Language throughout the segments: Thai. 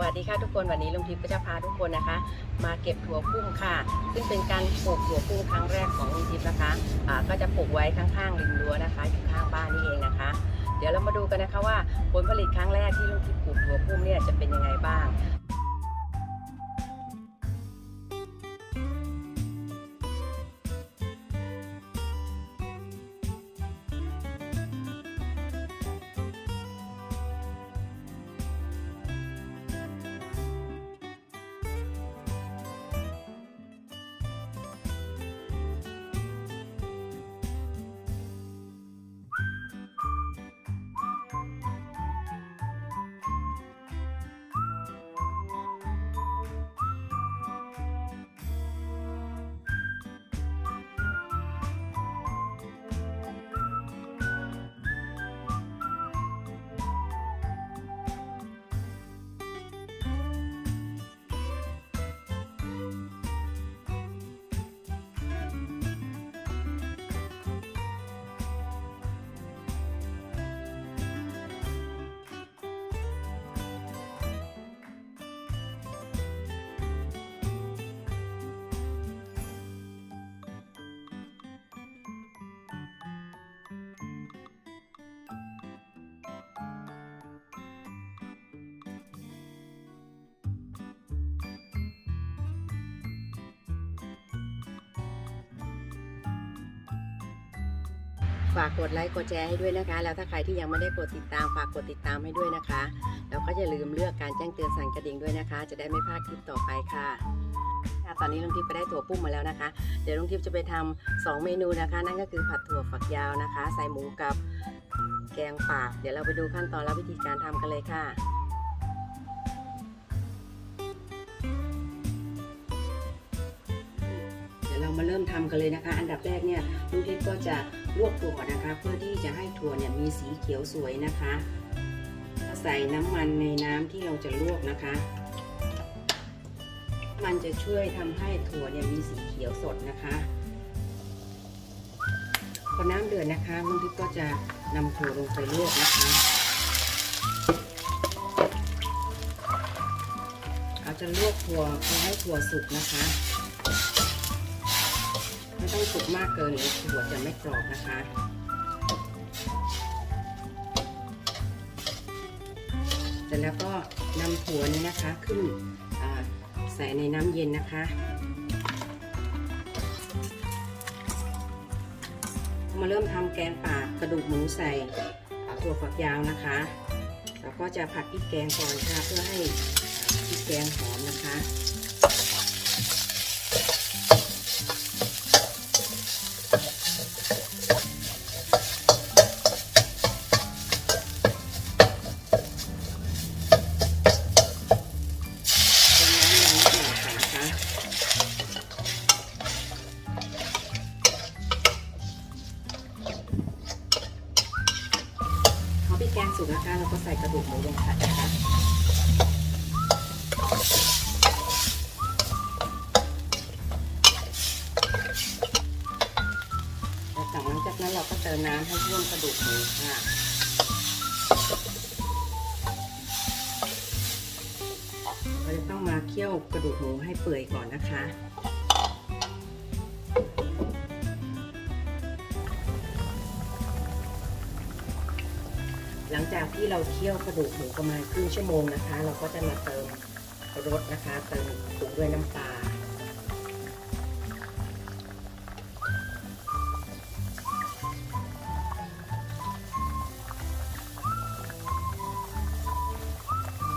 วัสดีค่ะทุกคนวันนี้ลุงทิพย์ก็จะพาทุกคนนะคะ มาเก็บถั่วพุ่มค่ะ ซึ่งเป็นการปลูกถั่วพุ่มครั้งแรกของลุงทิพย์นะคะะก็จะปลูกไว้ข้างๆริมรั้วนะคะอยู่ข้างบ้านนี่เองนะคะ เดี๋ยวเรามาดูกันนะคะว่าผลผลิตครั้งแรกที่ลุงทิพย์ปลูกถั่วพุ่มเนี่ยจะเป็นยังไงบ้าง ฝากกดไลค์กดแชร์ให้ด้วยนะคะ แล้วถ้าใครที่ยังไม่ได้กดติดตามฝากกดติดตามให้ด้วยนะคะ แล้วก็อย่าลืมเลือกการแจ้งเตือนสั่นกระดิ่งด้วยนะคะ จะได้ไม่พลาดคลิปต่อไปค่ะค่ะตอนนี้ลุงทิพย์ไปได้ถั่วปุ้มมาแล้วนะคะ เดี๋ยวลุงทิพย์จะไปทำสองเมนูนะคะ นั่นก็คือผัดถั่วฝักยาวนะคะ ใส่หมูกับแกงป่าเดี๋ยวเราไปดูขั้นตอนและวิธีการทำกันเลยค่ะเดี๋ยวเรามาเริ่มทำกันเลยนะคะ อันดับแรกเนี่ยลุงทิพย์ จะลวกถั่วนะคะ เพื่อที่จะให้ถั่วเนี่ยมีสีเขียวสวยนะคะ ใส่น้ำมันในน้ำที่เราจะลวกนะคะ มันจะช่วยทำให้ถั่วเนี่ยมีสีเขียวสดนะคะพอน้ำเดือดนะคะลุงทิพย์ก็จะนำถั่วลงไปลวกนะคะเราจะลวกถั่วเพื่อให้ถั่วสุกนะคะ ไม่ต้องสุกมากเกินหรือหัวจะไม่กรอบนะคะเสร็จแล้วก็นำถั่วนี้นะคะขึ้นใส่ในน้ำเย็นนะคะ มาเริ่มทำแกงป่ากระดูกหมูใส่ถั่วฝักยาวนะคะเราก็จะผัดพริกแกงก่อนค่ะเพื่อให้พริกแกงหอมนะคะ แกงสุกนะคะเราก็ใส่กระดูกหมูลงผัดนะคะแล้วจากนั้นจากนั้นเราก็เติมน้ำให้ท่วมกระดูกหมูค่ะเราจะต้องมาเคี่ยวกระดูกหมูให้เปื่อยก่อนนะคะ หลังจากที่เราเคี่ยวกระดูกหมูประมาณครึ่งชั่วโมงนะคะ เราก็จะมาเติมรสนะคะ เติมปรุงด้วยน้ำปลา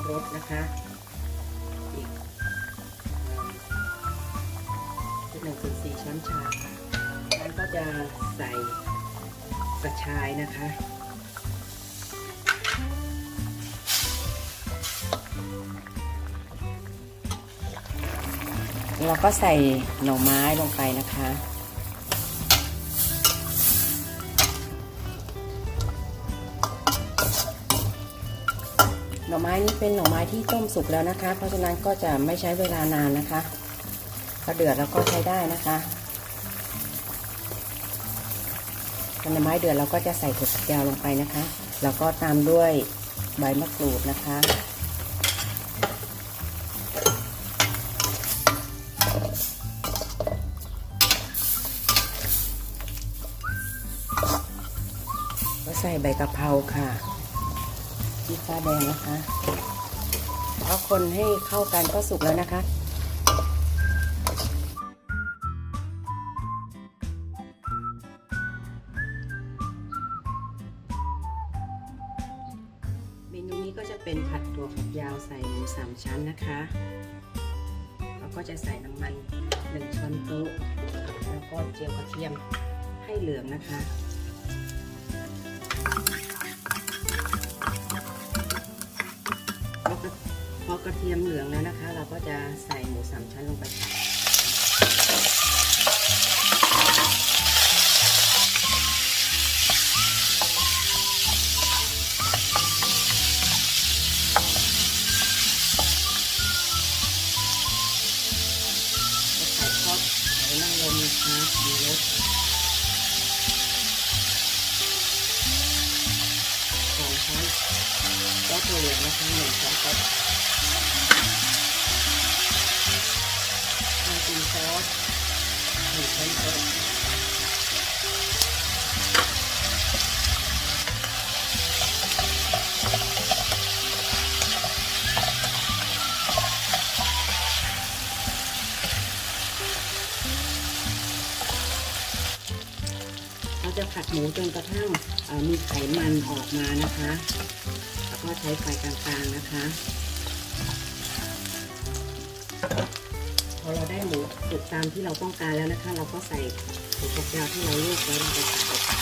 รสนะคะอีกจุดหนึ่งส่วนสี่ช้อนชาแล้วก็จะใส่กระชายนะคะ เราก็ใส่หน่อไม้ลงไปนะคะ หน่อไม้นี้เป็นหน่อไม้ที่ต้มสุกแล้วนะคะ เพราะฉะนั้นก็จะไม่ใช้เวลานานนะคะพอเดือดแล้วก็ใช้ได้นะคะพอหน่อไม้เดือดเราก็จะใส่ถั่วฝักยาวลงไปนะคะ แล้วก็ตามด้วยใบมะกรูดนะคะ ใส่ใบกะเพราค่ะพริกฟ้าแดงนะคะแล้วคนให้เข้ากันก็สุกแล้วนะคะเมนูนี้ก็จะเป็นผัดถั่วฝักยาวใส่หมูสามชั้นนะคะ แล้วก็จะใส่น้ำมันหนึ่งช้อนโต๊ะ แล้วก็เจียวกระเทียมให้เหลืองนะคะ พอกระเทียมเหลืองแล้วนะคะ เราก็จะใส่หมูสามชั้นลงไปค่ะ เหลืองนะคะหนึ่งช้อนโต๊ะน้ำจิ้มซอสหนึ่งช้อนโต๊ะ เราจะผัดหมูจนกระทั่งมีไขมันออกมานะคะ แล้วก็ใช้ไฟกลางๆนะคะ พอเราได้หมูสุกตามที่เราต้องการแล้วนะคะ เราก็ใส่หมูฝักยาวที่เราลวกไว้ลงไปค่ะ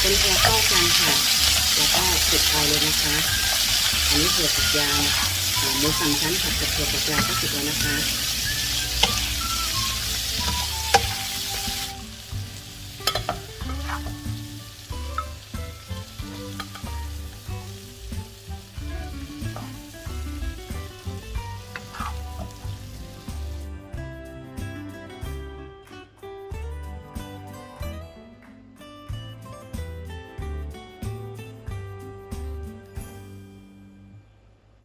เป็นพอเข้ากันค่ะ แล้วก็ปิดไฟเลยนะคะ อันนี้ถั่วฝักยาวอ่า หมูสามชั้นผัดกับถั่วฝักยาวก็สุกแล้วนะคะ